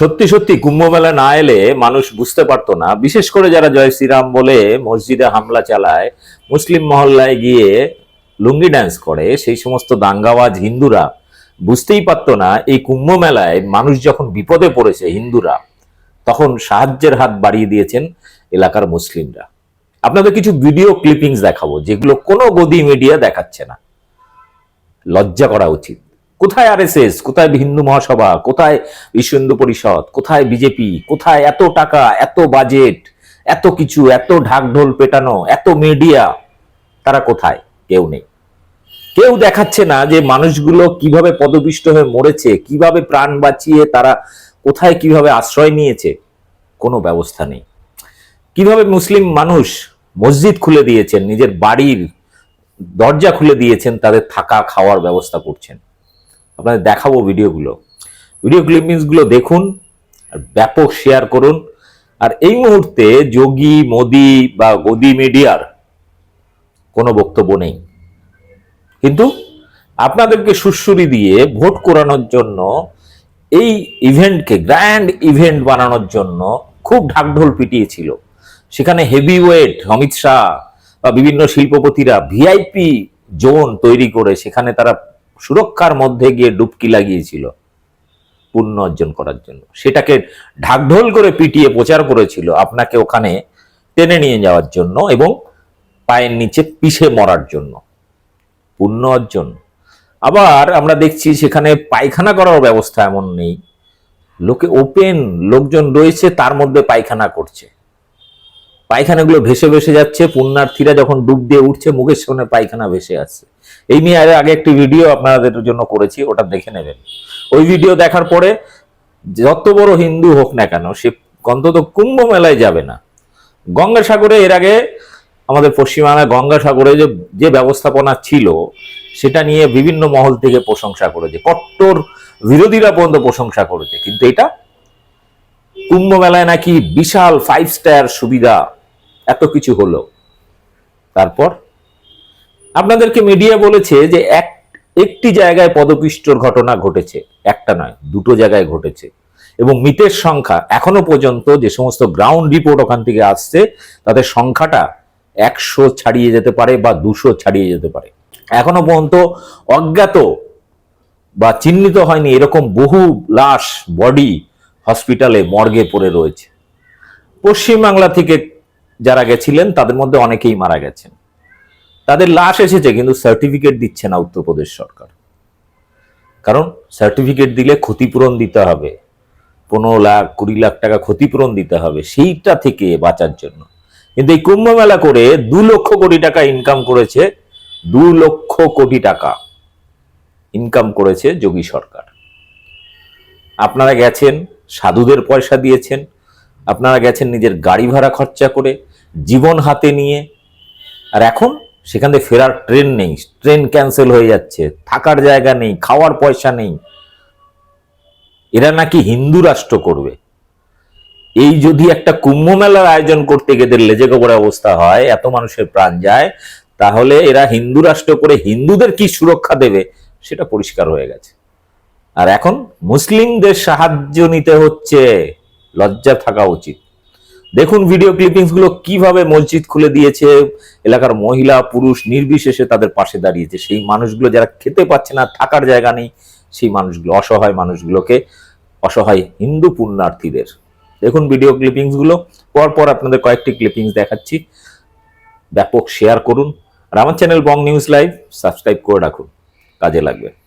সত্যি সত্যি কুম্ভ মেলা না এলে মানুষ বুঝতে পারতো না। বিশেষ করে যারা জয় শ্রীরাম বলে মসজিদে হামলা চালায়, মুসলিম মহল্লায় গিয়ে লুঙ্গি ড্যান্স করে, সেই সমস্ত দাঙ্গাবাজ হিন্দুরা বুঝতেই পারতো না এই কুম্ভ মেলায় মানুষ যখন বিপদে পড়েছে হিন্দুরা, তখন সাহায্যের হাত বাড়িয়ে দিয়েছেন এলাকার মুসলিমরা। আপনাদের কিছু ভিডিও ক্লিপিংস দেখাবো, যেগুলো কোনো গদি মিডিয়া দেখাচ্ছে না। লজ্জা করা উচিত। কোথায় আরএসএস কোথায় হিন্দু মহাসভা? কোথায় বিশ্ব হিন্দু পরিষদ? কোথায় বিজেপি কোথায় এত টাকা, এত বাজেট এত কিছু, এত ঢাকঢোল পেটানো, এত মিডিয়া তারা কোথায়? কেউ নেই। কেউ দেখাচ্ছে না যে মানুষগুলো কীভাবে পদপিষ্ট হয়ে মরেছে, কীভাবে প্রাণ বাঁচিয়ে তারা কোথায় কীভাবে আশ্রয় নিয়েছে, কোনো ব্যবস্থা নেই। কীভাবে মুসলিম মানুষ মসজিদ খুলে দিয়েছেন, নিজের বাড়ির দরজা খুলে দিয়েছেন, তাদের থাকা, খাওয়ার ব্যবস্থা করছেন। আপনাদের দেখাবো ভিডিওগুলো। ভিডিও ক্লিপিংসগুলো দেখুন আর ব্যাপক শেয়ার করুন। আর এই মুহূর্তে যোগী, মোদি বা গদি মিডিয়ার কোনো বক্তব্য নেই। কিন্তু আপনাদেরকে সুশ্রুরি দিয়ে ভোট করানোর জন্য, এই ইভেন্টকে গ্র্যান্ড ইভেন্ট বানানোর জন্য খুব ঢাকঢোল পিটিয়েছিল। সেখানে হেভি ওয়েট অমিত শাহ বা বিভিন্ন শিল্পপতিরা ভিআইপি জোন তৈরি করে সেখানে তারা সুরক্ষার মধ্যে গিয়ে ডুবকি লাগিয়েছিল পুণ্য অর্জন করার জন্য। সেটাকে ঢাকঢোল করে পিটিয়ে প্রচার করেছিল আপনাকে ওখানে টেনে নিয়ে যাওয়ার জন্য এবং পায়ের নিচে পিষে মরার জন্য। পুণ্য অর্জন। আবার আমরা দেখছি সেখানে পায়খানা করার ব্যবস্থা এমন নেই। লোকে ওপেন লোকজন রয়েছে, তার মধ্যে পায়খানা করছে। পায়খানাগুলো ভেসে ভেসে যাচ্ছে। পুণ্যার্থীরা যখন ডুব দিয়ে উঠছে, মুখের সামনে পায়খানা ভেসে আসছে। এই নিয়ে আগে একটি ভিডিও আপনাদের জন্য করেছি, ওটা দেখে নেবেন। ওই ভিডিও দেখার পরে যত বড় হিন্দু হোক না কেন, সে অন্তত কুম্ভ মেলায় যাবে না। গঙ্গাসাগরে এর আগে আমাদের পশ্চিমবাংলায় গঙ্গাসাগরে যে যে ব্যবস্থাপনা ছিল, সেটা নিয়ে বিভিন্ন মহল থেকে প্রশংসা করেছে। কট্টর বিরোধীরা পর্যন্ত প্রশংসা করেছে। কিন্তু এটা কুম্ভ মেলায় নাকি বিশাল ফাইভ স্টার সুবিধা এত কিছু হলো। তারপর আপনাদেরকে মিডিয়া বলেছে যে এক, একটি জায়গায় পদপিষ্টর ঘটনা ঘটেছে, একটা নয়, দুটো জায়গায় ঘটেছে। এবং মৃতের সংখ্যা এখনও পর্যন্ত যে সমস্ত গ্রাউন্ড রিপোর্ট ওখান থেকে আসছে তাদের সংখ্যাটা একশো ছাড়িয়ে যেতে পারে বা দুশো ছাড়িয়ে যেতে পারে। এখনও পর্যন্ত অজ্ঞাত বা চিহ্নিত হয়নি এরকম বহু লাশ বডি হসপিটালে মর্গে পড়ে রয়েছে। পশ্চিমবাংলা থেকে যারা গেছিলেন, তাদের মধ্যে অনেকেই মারা গেছেন। তাদের লাশ এসেছে, কিন্তু সার্টিফিকেট দিচ্ছে না উত্তরপ্রদেশ সরকার। কারণ সার্টিফিকেট দিলে ক্ষতিপূরণ দিতে হবে। পনেরো লাখ, কুড়ি লাখ টাকা ক্ষতিপূরণ দিতে হবে, সেইটা থেকে বাঁচার জন্য। কিন্তু এই কুম্ভ মেলা করে দু লক্ষ কোটি টাকা ইনকাম করেছে, দু লক্ষ কোটি টাকা ইনকাম করেছে যোগী সরকার। আপনারা গেছেন, সাধুদের পয়সা দিয়েছেন আপনারা গেছেন নিজের গাড়ি ভাড়া খরচা করে, জীবন হাতে নিয়ে। আর এখন সেখান থেকে ফেরার ট্রেন নেই, ট্রেন ক্যান্সেল হয়ে যাচ্ছে, থাকার জায়গা নেই, খাওয়ার পয়সা নেই। এরা নাকি হিন্দু রাষ্ট্র করবে। এই যদি একটা কুম্ভ মেলার আয়োজন করতে গিয়ে লেজে গোবর অবস্থা হয়, এত মানুষের প্রাণ যায়, তাহলে এরা হিন্দু রাষ্ট্র করে হিন্দুদের কি সুরক্ষা দেবে, সেটা পরিষ্কার হয়ে গেছে। আর এখন মুসলিমদের সাহায্য নিতে হচ্ছে। লজ্জা থাকা উচিত। দেখুন ভিডিও ক্লিপিংসগুলো কীভাবে মসজিদ খুলে দিয়েছে, এলাকার মহিলা, পুরুষ নির্বিশেষে তাদের পাশে দাঁড়িয়েছে। সেই মানুষগুলো যারা খেতে পাচ্ছে না, থাকার জায়গা নেই, সেই মানুষগুলো, অসহায় মানুষগুলোকে, অসহায় হিন্দু পুণ্যার্থীদের। দেখুন ভিডিও ক্লিপিংসগুলো পর পর আপনাদের কয়েকটি ক্লিপিংস দেখাচ্ছি। ব্যাপক শেয়ার করুন। আর আমার channel Bong News Live subscribe করে রাখুন। কাজে লাগবে।